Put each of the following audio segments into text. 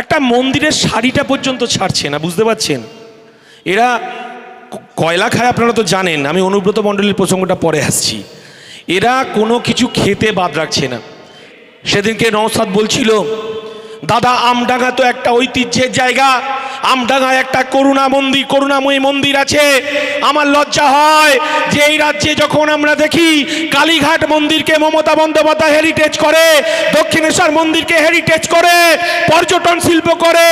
একটা মন্দিরের শাড়িটা পর্যন্ত ছাড়ছে না, বুঝতে পারছেন? এরা কয়লা খায় আপনারা তো জানেন, আমি অনুব্রত মণ্ডলীর প্রসঙ্গটা পরে আসছি। এরা কোনো কিছু খেতে বাদ রাখছে না। সেদিনকে নওসাদ বলছিল, দাদা, আমডাঙ্গা তো একটা ঐতিহ্যের জায়গা আমডাঙ্গায় একটা করুণা মন্দির করুণাময়ী মন্দির আছে। আমার লজ্জা হয় যে এই রাজ্যে যখন আমরা দেখি কালীঘাট মন্দিরকে মমতা বন্দ্যোপাধ্যায় হেরিটেজ করে, দক্ষিণেশ্বর মন্দিরকে হেরিটেজ করে, পর্যটন শিল্প করে,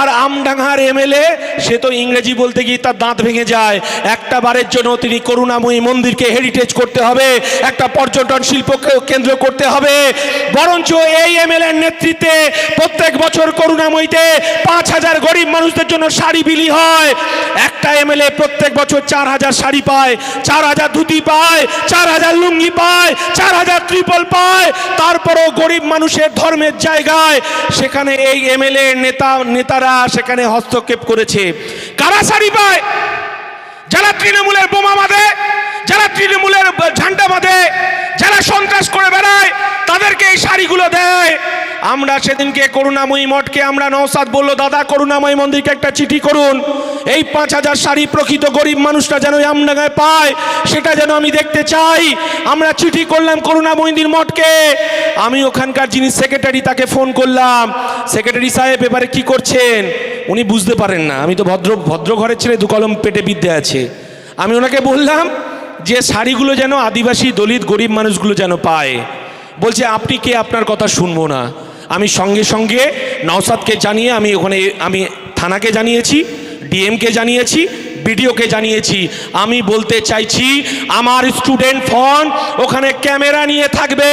আর আমডাঙ্গার এমএলএ, সে তো ইংরেজি বলতে গিয়ে তার দাঁত ভেঙে যায়। একটা বারের জন্য তিনি করুণাময়ী মন্দিরকে হেরিটেজ করতে হবে, একটা পর্যটন শিল্পকে কেন্দ্র করতে হবে। বরঞ্চ এই এমএলএ নেতৃত্বে প্রত্যেক বছর করুণাময়ীতে পাঁচ হাজার গরিব মানুষদের জন্য শাড়ি বিলি হয়। একটা এমএলএ প্রত্যেক বছর চার হাজার শাড়ি পায়, চার হাজার ধুতি পায়, চার হাজার লুঙ্গি পায়, চার হাজার ত্রিপল পায়। তারপরও গরিব মানুষের ধর্মের জায়গায় সেখানে এই এমএলএ নেতা, নেতারা সেখানে হস্তক্ষেপ করেছে। কারা শাড়ি পায়? যারা তৃণমূলের বোমা বাঁধে যারা তৃণমূলের ঝান্ডা বাঁধে, যারা সন্ত্রাস করে বেড়ায়, তাদেরকে এই শাড়িগুলো দেয়। আমরা সেদিনকে করুণাময়ী মঠকে আমরা নৌসাদ বলল, দাদা, করুণাময়ী মন্দিরকে একটা চিঠি করুন। এই পাঁচ হাজার শাড়ি প্রকৃত গরিব মানুষরা যেন আমডাঙ্গায় পায়, সেটা যেন আমি দেখতে চাই। আমরা চিঠি করলাম করুণাময়ীর মঠকে। আমি ওখানকার যিনি সেক্রেটারি তাকে ফোন করলাম। সেক্রেটারি সাহেব এবারে কি করছেন? উনি বুঝতে পারেন না। আমি তো ভদ্র ভদ্র ঘরের ছেলে, দু কলম পেটে বিদ্যে আছে। আমি ওনাকে বললাম যে শাড়িগুলো যেন আদিবাসী দলিত গরিব মানুষগুলো যেন পায়। বলছে, আপনি কে? আপনার কথা শুনব না। আমি সঙ্গে সঙ্গে নওসাদকে জানিয়ে আমি ওখানে, আমি থানাকে জানিয়েছি, ডিএমকে জানিয়েছি বিডিওকে জানিয়েছি। আমি বলতে চাইছি, আমার স্টুডেন্ট ফোন ওখানে ক্যামেরা নিয়ে থাকবে।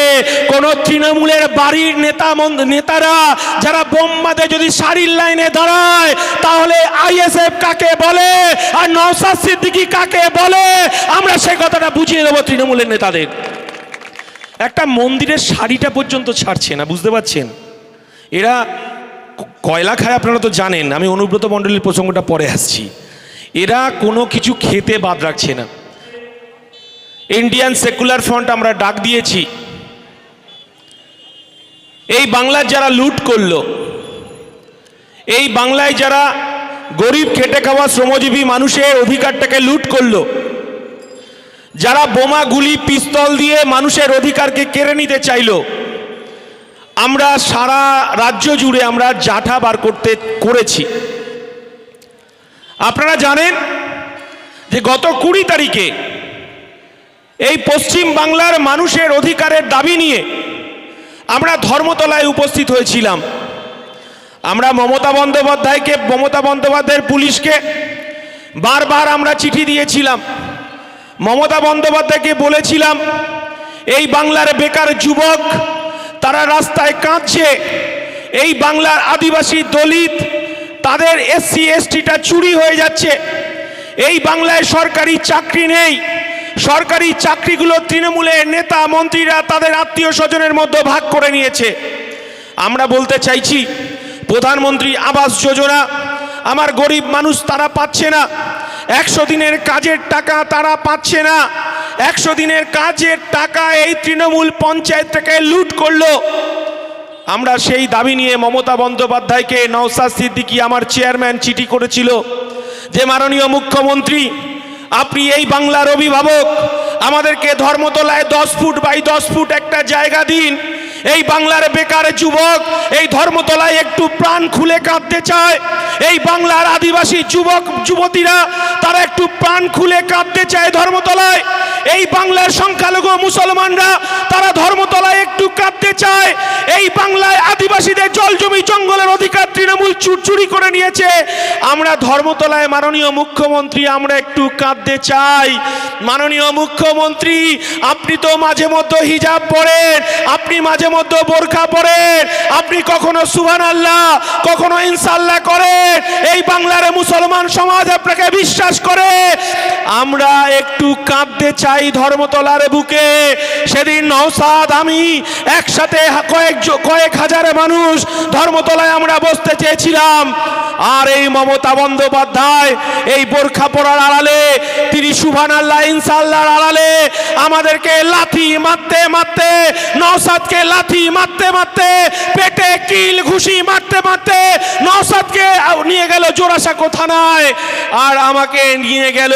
কোন তৃণমূলের বাড়ির নেতা নেতারা যারা বোম্বাতে যদি শাড়ির লাইনে দাঁড়ায়, তাহলে আইএসএফ কাকে বলে আর নওসাদ সিদ্দিকি কাকে বলে? আমরা সেই কথাটা বুঝিয়ে দেবো তৃণমূলের নেতাদের। একটা মন্দিরের শাড়িটা পর্যন্ত ছাড়ছে না, বুঝতে পারছেন? এরা কয়লা খায় আপনারা তো জানেন, আমি অনুব্রত মণ্ডলীর প্রসঙ্গটা পরে আসছি। এরা কোনো কিছু খেতে বাদ রাখছে না। ইন্ডিয়ান সেকুলার ফ্রন্ট আমরা ডাক দিয়েছি। এই বাংলার যারা লুট করল, এই বাংলায় যারা গরিব খেটে খাওয়া শ্রমজীবী মানুষের অধিকারটাকে লুট করল, যারা বোমা, গুলি, পিস্তল দিয়ে মানুষের অধিকারকে কেড়ে নিতে চাইলো, আমরা সারা রাজ্য জুড়ে আমরা জাঠা বার করতে করেছি। আপনারা জানেন যে গত কুড়ি তারিখে এই পশ্চিম বাংলার মানুষের অধিকারের দাবি নিয়ে আমরা ধর্মতলায় উপস্থিত হয়েছিলাম। আমরা মমতা বন্দ্যোপাধ্যায়কে, মমতা বন্দ্যোপাধ্যায়ের পুলিশকে বারবার আমরা চিঠি দিয়েছিলাম। মমতা বন্দ্যোপাধ্যায়কে বলেছিলাম, এই বাংলার বেকার যুবক, তারা রাস্তায় কাঁদছে। এই বাংলার আদিবাসী দলিত তাদের এসসি এসটিটা চুরি হয়ে যাচ্ছে। এই বাংলায় সরকারি চাকরি নেই। সরকারি চাকরিগুলো তৃণমূলের নেতা, মন্ত্রীরা তাদের আত্মীয় স্বজনের মধ্যে ভাগ করে নিয়েছে। আমরা বলতে চাইছি, প্রধানমন্ত্রী আবাস যোজনা, আমার গরিব মানুষ তারা পাচ্ছে না। একশো দিনের কাজের টাকা তারা পাচ্ছে না। একশো দিনের কাজের টাকা এই তৃণমূল পঞ্চায়েত থেকে লুট করল। আমরা সেই দাবি নিয়ে মমতা বন্দ্যোপাধ্যায়কে নওসাদ সিদ্দিকী আমার চেয়ারম্যান চিঠি করেছিল যে মাননীয় মুখ্যমন্ত্রী, আপনি এই বাংলার অভিভাবক, আমাদেরকে ধর্মতলায় দশ ফুট বাই দশ ফুট একটা জায়গা দিন এই বাংলার বেকার যুবক, এই ধর্মতলায় একটু প্রাণ খুলে কাঁদতে চায়। এই বাংলার আদিবাসী যুবক, যুবতীরা, তারা একটু প্রাণ খুলে কাঁদতে চায় ধর্মতলায়। এই বাংলার সংখ্যালঘু মুসলমানরা, তারা ধর্মতলায় একটু কাঁদতে চায়। এই বাংলায় আদিবাসীদের জল জমি জঙ্গলের অধিকার তৃণমূল চুরচুরি করে নিয়েছে। আমরা ধর্মতলায় মাননীয় মুখ্যমন্ত্রী, আমরা একটু কাঁদতে চাই। মাননীয় মুখ্যমন্ত্রী, আপনি তো মাঝে মধ্যে হিজাব পরেন, আপনি মাঝে মধ্যে বোরখা পরেন। আপনি কখনো সুহান আল্লাহ কখনো ইনসাল্লাহ করেন। এই বাংলার মুসলমান সমাজ আপনাকে বিশ্বাস করে। আমরা একটু কাঁদতে চাই ধর্মতলার বুকে। সেদিন নৌসাদ আমি একসাথে কয়েক কয়েক হাজার মানুষ ধর্মতলায় আমরা বসতে চেয়েছিলাম। আর এই মমতা বন্দ্যোপাধ্যায়, এই বোরখা পরার আড়ালে, তিনি সুভান আল্লাহ ইনসাল্লাহর আড়ালে আমাদেরকে লাথি মারতে মারতে নৌসাদকে লাথি মারতে মারতে, পেটে কিল, ঘুষি মারতে মারতে নওসাদকে নিয়ে গেল জোড়াসাঁকো থানায়। আর আমাকে নিয়ে গেল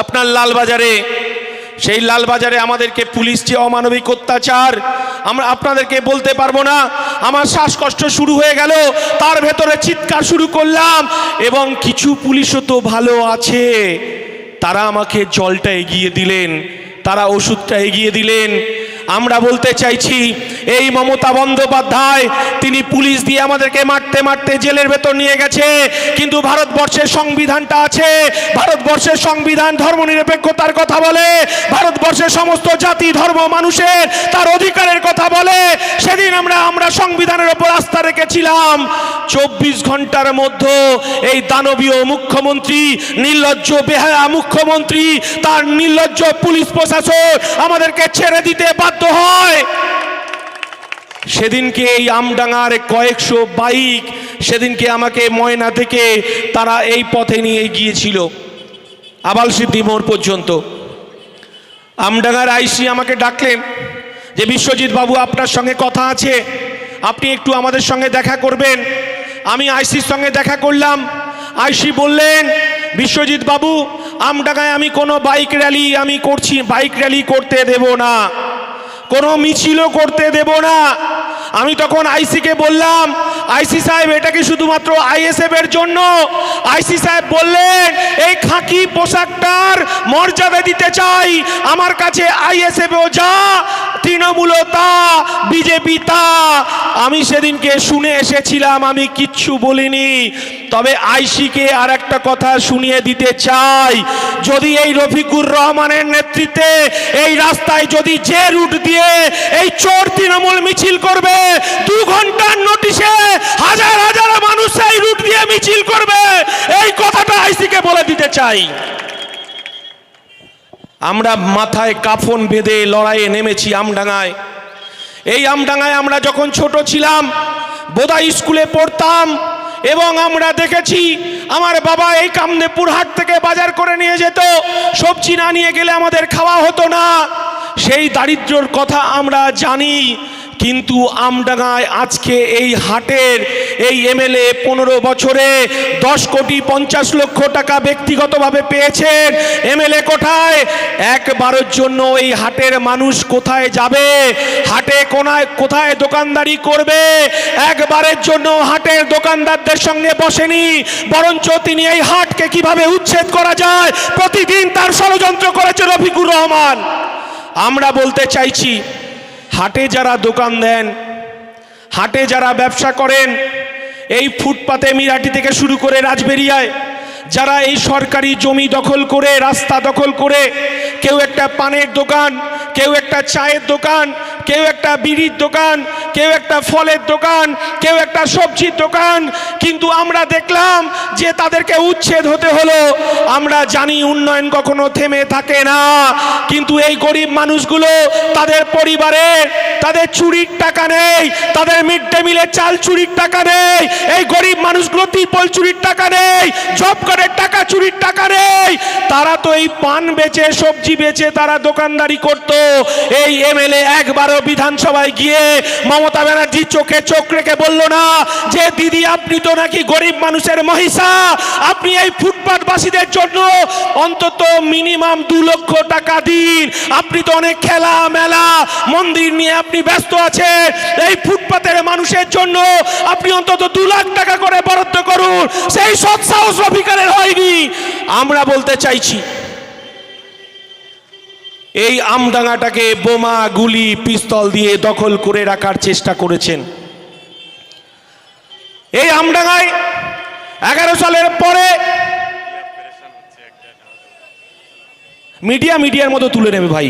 আপনার লালবাজারে। সেই লালবাজারে আমাদেরকে পুলিশ যে অমানবিক অত্যাচার, আমরা আপনাদেরকে বলতে পারব না। আমার শ্বাসকষ্ট শুরু হয়ে গেল, তার ভেতরে চিৎকার শুরু করলাম, এবং কিছু পুলিশও তো ভালো আছে। তারা আমাকে জলটা এগিয়ে দিলেন, তারা ওষুধটা এগিয়ে দিলেন আমরা বলতে চাইছি, এই মমতা বন্দ্যোপাধ্যায়, তিনি পুলিশ দিয়ে আমাদেরকে মারতে মারতে জেলের ভেতর নিয়ে গেছে, কিন্তু ভারতবর্ষের সংবিধানটা আছে। ভারতবর্ষের সংবিধান ধর্মনিরপেক্ষতার কথা বলে, ভারতবর্ষের সমস্ত জাতি, ধর্ম, মানুষের তার অধিকারের কথা বলে। সেদিন আমরা আমরা সংবিধানের ওপর আস্থা রেখেছিলাম। চব্বিশ ঘণ্টার মধ্যে এই দানবীয় মুখ্যমন্ত্রী, নির্লজ্জ, বেহায়া মুখ্যমন্ত্রী, তার নির্লজ্জ পুলিশ প্রশাসন আমাদেরকে ছেড়ে দিতে বাধ্য হয়। সেদিনকে এই আমডাঙ্গার কয়েকশো বাইক, সেদিনকে আমাকে ময়না থেকে তারা এই পথে নিয়ে গিয়েছিল, আবাল সিদ্ধি মোড় পর্যন্ত। আমডাঙ্গার আইসি আমাকে ডাকলেন যে, বিশ্বজিৎ বাবু, আপনার সঙ্গে কথা আছে, আপনি একটু আমাদের সঙ্গে দেখা করবেন। আমি আইসির সঙ্গে দেখা করলাম। আইসি বললেন, বিশ্বজিৎ বাবু আমডাঙ্গায় আমি কোনো বাইক র্যালি আমি করছি, বাইক র্যালি করতে দেব না। কোনো মিছিলও করতে দেব না। আমি তখন আইসিকে বললাম, আইসি সাহেব, এটা কি শুধুমাত্র আইএসএফ এর জন্য? আইসি সাহেব বললেন, এই খাকি পোশাকটার মর্যাদা দিতে চাই। আমার কাছে আইএসএফ ও যা তৃণমূলও তা, বিজেপি তা। আমি সেদিনকে শুনে এসেছিলাম, আমি কিচ্ছু বলিনি। তবে আইসিকে আর একটা কথা শুনিয়ে দিতে চাই। যদি এই রফিকুর রহমানের নেতৃত্বে এই রাস্তায় যদি যে রুট দিয়ে এই চোর তৃণমূল মিছিল করবে, দু ঘণ্টার নোটিশে হাজার হাজার মানুষ এই রুট দিয়ে মিছিল করবে, এই কথাটা আইসিকে বলে দিতে চাই। আমরা মাথায় কাফন বেঁধে লড়াইয়ে নেমেছি আমডাঙায় এই আমডাঙায় আমরা যখন ছোট ছিলাম বোধা স্কুলে পড়তাম, এবং আমরা দেখেছি আমার বাবা এই কামদেপুর হাট থেকে বাজার করে নিয়ে যেত, সবজি না নিয়ে গেলে আমাদের খাওয়া হতো না। সেই দারিদ্রর কথা আমরা জানি। কিন্তু আমডাঙ্গায় আজকে এই হাটের এই এমএলএ পনেরো বছরে দশ কোটি পঞ্চাশ লক্ষ টাকা ব্যক্তিগতভাবে পেয়েছেন। এমএলএ কোথায়? একবারের জন্য এই হাটের মানুষ কোথায় যাবে? হাটে কোনায় কোথায় দোকানদারি করবে? একবারের জন্য হাটের দোকানদারদের সঙ্গে বসেনি, বরঞ্চ তিনি এই হাটকে কীভাবে উচ্ছেদ করা যায়? প্রতিদিন তার ষড়যন্ত্র করেছে রফিকুর রহমান। আমরা বলতে চাইছি হাটে যারা দোকান দেন, হাটে যারা ব্যবসা করেন, এই ফুটপাতে মিরাটি থেকে শুরু করে রাজবেরিয়ায় যারা এই সরকারি জমি দখল করে, রাস্তা দখল করে, কেউ একটা পানের দোকান, কেউ একটা চায়ের দোকান, কেউ একটা বিড়ির দোকান, কেউ একটা ফলের দোকান, কেউ একটা সবজির দোকান, কিন্তু আমরা দেখলাম যে তাদেরকে উচ্ছেদ হতে হলো। আমরা জানি উন্নয়ন কখনো থেমে থাকে না, কিন্তু এই গরিব মানুষগুলো তাদের পরিবারের, তাদের চুরির টাকা নেই, তাদের মিড ডে মিলের চাল চুরির টাকা নেই, এই গরিব মানুষগুলো তিরপল চুরির টাকা নেই, জব কার্ডের টাকা চুরির টাকা নেই। তারা তো এই পান বেচে, সবজি বেচে তারা দোকানদারি করত। এই এমএলএ একবারও বিধানসভায় গিয়ে মমতা ব্যানার্জি চোখে চোখ রেখে বলল না যে, দিদি, আপনি তো নাকি গরিব মানুষের মহিষা। আপনি এই ফুটপাথবাসীদের জন্য অন্তত মিনিমাম দু লক্ষ টাকা দিন। আপনি তো অনেক খেলা মেলা মন্দির নিয়ে আপনি ব্যস্ত আছেন। এই ফুটপাতের মানুষের জন্য আপনি অন্তত দু লাখ টাকা করে বরাদ্দ করুন। সেই সৎ সাহস রফিকারের হয়নি। আমরা বলতে চাইছি, এই আমডাঙ্গাটাকে বোমা, গুলি, পিস্তল দিয়ে দখল করে রাখার চেষ্টা করেছেন। এই আমডাঙ্গায় এগারো সালের পরে মিডিয়া মিডিয়ার মতো তুলে নেবে ভাই।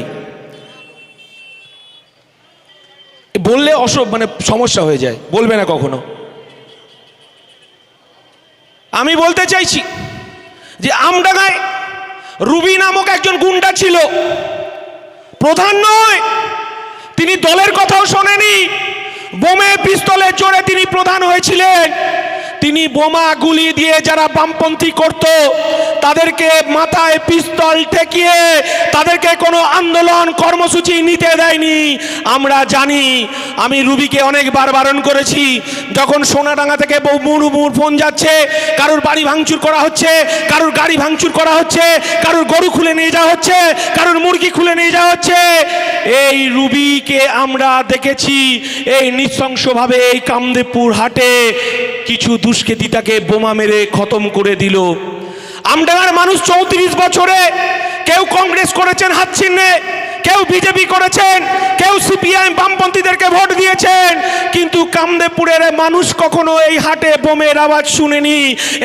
বললে অসব মানে সমস্যা হয়ে যায়, বলবে না কখনো। আমি বলতে চাইছি যে আমডাঙ্গায় রুবি নামক একজন গুন্ডা ছিল। প্রধান নয়, তিনি দলের কথাও শোনেনি। বোমে পিস্তলের জোরে তিনি প্রধান হয়েছিলেন। তিনি বোমা গুলি দিয়ে যারা বামপন্থী করত, তাদেরকে মাথায় পিস্তল ঠেকিয়ে তাদেরকে কোনো আন্দোলন কর্মসূচি নিতে দেয়নি। আমরা জানি, আমি রুবিকে অনেকবার বারণ করেছি, যখন সোনাডাঙ্গা থেকে মুড়ু মুড় ফোন যাচ্ছে, কারোর বাড়ি ভাঙচুর করা হচ্ছে, কারোর গাড়ি ভাঙচুর করা হচ্ছে, কারোর গরু খুলে নিয়ে যাওয়া হচ্ছে, কারোর মুরগি খুলে নিয়ে যাওয়া হচ্ছে। এই রুবিকে আমরা দেখেছি, এই নৃশংসভাবে এই কামদেবপুর হাটে কিছু দুষ্কৃতী তাকে বোমা মেরে খতম করে দিল। আমডাঙ্গার মানুষ চৌত্রিশ বছরে কেউ কংগ্রেস করেছেন হাত চিহ্নে কেউ বিজেপি করেছেন, কেউ সিপিআইএম বামপন্থীদেরকে ভোট দিয়েছেন, কিন্তু কামদেবপুরের মানুষ কখনো এই হাটে বোমের আওয়াজ শুনেনি।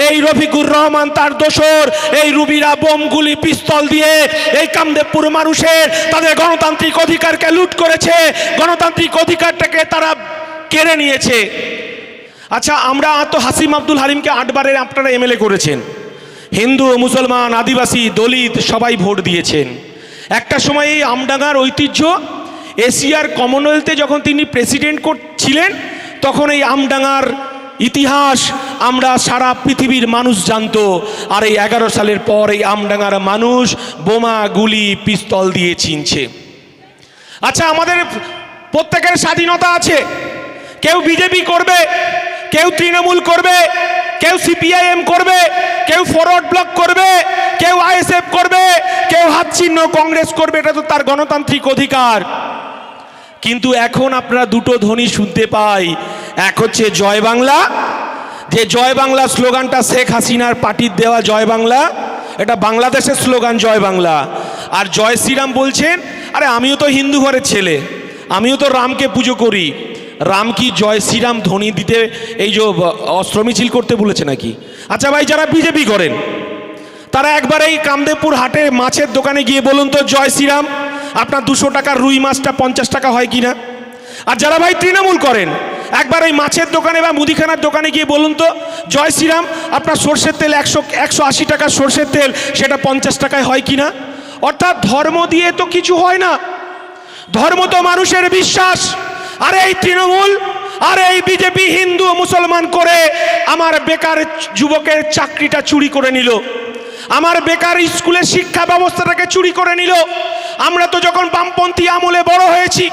এই রফিকুর রহমান তার দোসর এই রুবিরা বোমগুলি পিস্তল দিয়ে এই কামদেবপুর মানুষের তাদের গণতান্ত্রিক অধিকারকে লুট করেছে। গণতান্ত্রিক অধিকারটাকে তারা কেড়ে নিয়েছে। আচ্ছা আমরা তো হাসিম আব্দুল হালিমকে আটবারের আপনারা এমএলএ করেছেন। হিন্দু, মুসলমান, আদিবাসী, দলিত সবাই ভোট দিয়েছেন। একটা সময় এই আমডাঙ্গার ঐতিহ্য, এশিয়ার কমনওয়েলথে যখন তিনি প্রেসিডেন্ট ছিলেন তখন এই আমডাঙ্গার ইতিহাস আমরা সারা পৃথিবীর মানুষ জানত। আর এই এগারো সালের পর এই আমডাঙ্গার মানুষ বোমা, গুলি, পিস্তল দিয়ে চিনছে। আচ্ছা আমাদের প্রত্যেকের স্বাধীনতা আছে। কেউ বিজেপি করবে কেউ তৃণমূল করবে, কেউ সিপিআইএম করবে, কেউ ফরওয়ার্ড ব্লক করবে, কেউ আইএসএফ করবে, কেউ হাত চিহ্ন কংগ্রেস করবে, এটা তো তার গণতান্ত্রিক অধিকার। কিন্তু এখন আপনারা দুটো ধ্বনি শুনতে পাই। এক হচ্ছে জয় বাংলা, যে জয় বাংলা স্লোগানটা শেখ হাসিনার পার্টির দেওয়া জয় বাংলা, এটা বাংলাদেশের স্লোগান জয় বাংলা। আর জয় শ্রীরাম বলছেন, আরে আমিও তো হিন্দু ঘরের ছেলে, আমিও তো রামকে পুজো করি। রাম কি জয়, শ্রীরাম ধ্বনি দিতে এই যে অস্ত্র মিছিল করতে বলেছে নাকি? আচ্ছা ভাই, যারা বিজেপি করেন, তারা একবার এই কামদেবপুর হাটে মাছের দোকানে গিয়ে বলুন তো, জয় শ্রীরাম, আপনার দুশো টাকার রুই মাছটা পঞ্চাশ টাকা হয় কি না আর যারা ভাই তৃণমূল করেন, একবার এই মাছের দোকানে বা মুদিখানার দোকানে গিয়ে বলুন তো, জয় শ্রীরাম, আপনার সর্ষের তেল একশো একশো আশি টাকার সর্ষের তেল, সেটা পঞ্চাশ টাকায় হয় কি না অর্থাৎ ধর্ম দিয়ে তো কিছু হয় না। ধর্ম তো মানুষের বিশ্বাস। আর এই তৃণমূল, আর এই বিজেপি হিন্দু মুসলমান করে আমার বেকার যুবকের চাকরিটা চুরি করে নিল। আমার বেকার স্কুলের শিক্ষা ব্যবস্থাটাকে চুরি করে নিল। আমরা তো যখন বামপন্থী আমলে বড় হয়েছি,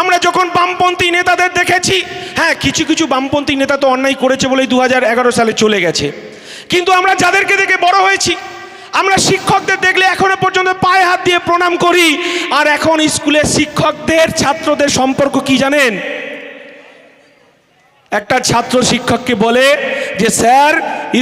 আমরা যখন বামপন্থী নেতাদের দেখেছি হ্যাঁ কিছু কিছু বামপন্থী নেতা তো অন্যায় করেছে বলেই দু হাজার এগারো সালে চলে গেছে। কিন্তু আমরা যাদেরকে দেখে বড় হয়েছি আমরা শিক্ষকদের দেখলে এখনও পর্যন্ত পায়ে হাত দিয়ে প্রণাম করি। আর এখন স্কুলের শিক্ষকদের, ছাত্রদের সম্পর্ক কি জানেন? একটা ছাত্র শিক্ষককে বলে যে, স্যার,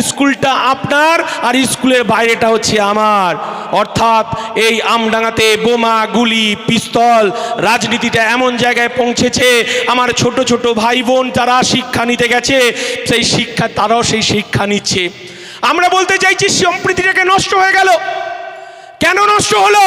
স্কুলটা আপনার আর স্কুলের বাইরেটা হচ্ছে আমার। অর্থাৎ এই আমডাঙ্গাতে বোমা, গুলি, পিস্তল, রাজনীতিটা এমন জায়গায় পৌঁছেছে। আমার ছোট ছোট ভাই বোন তারা শিক্ষা নিতে গেছে, সেই শিক্ষা, তারাও সেই শিক্ষা নিচ্ছে। আমরা বলতে চাইছি সম্প্রীতিটাকে নষ্ট হয়ে গেল। কেন নষ্ট হলো?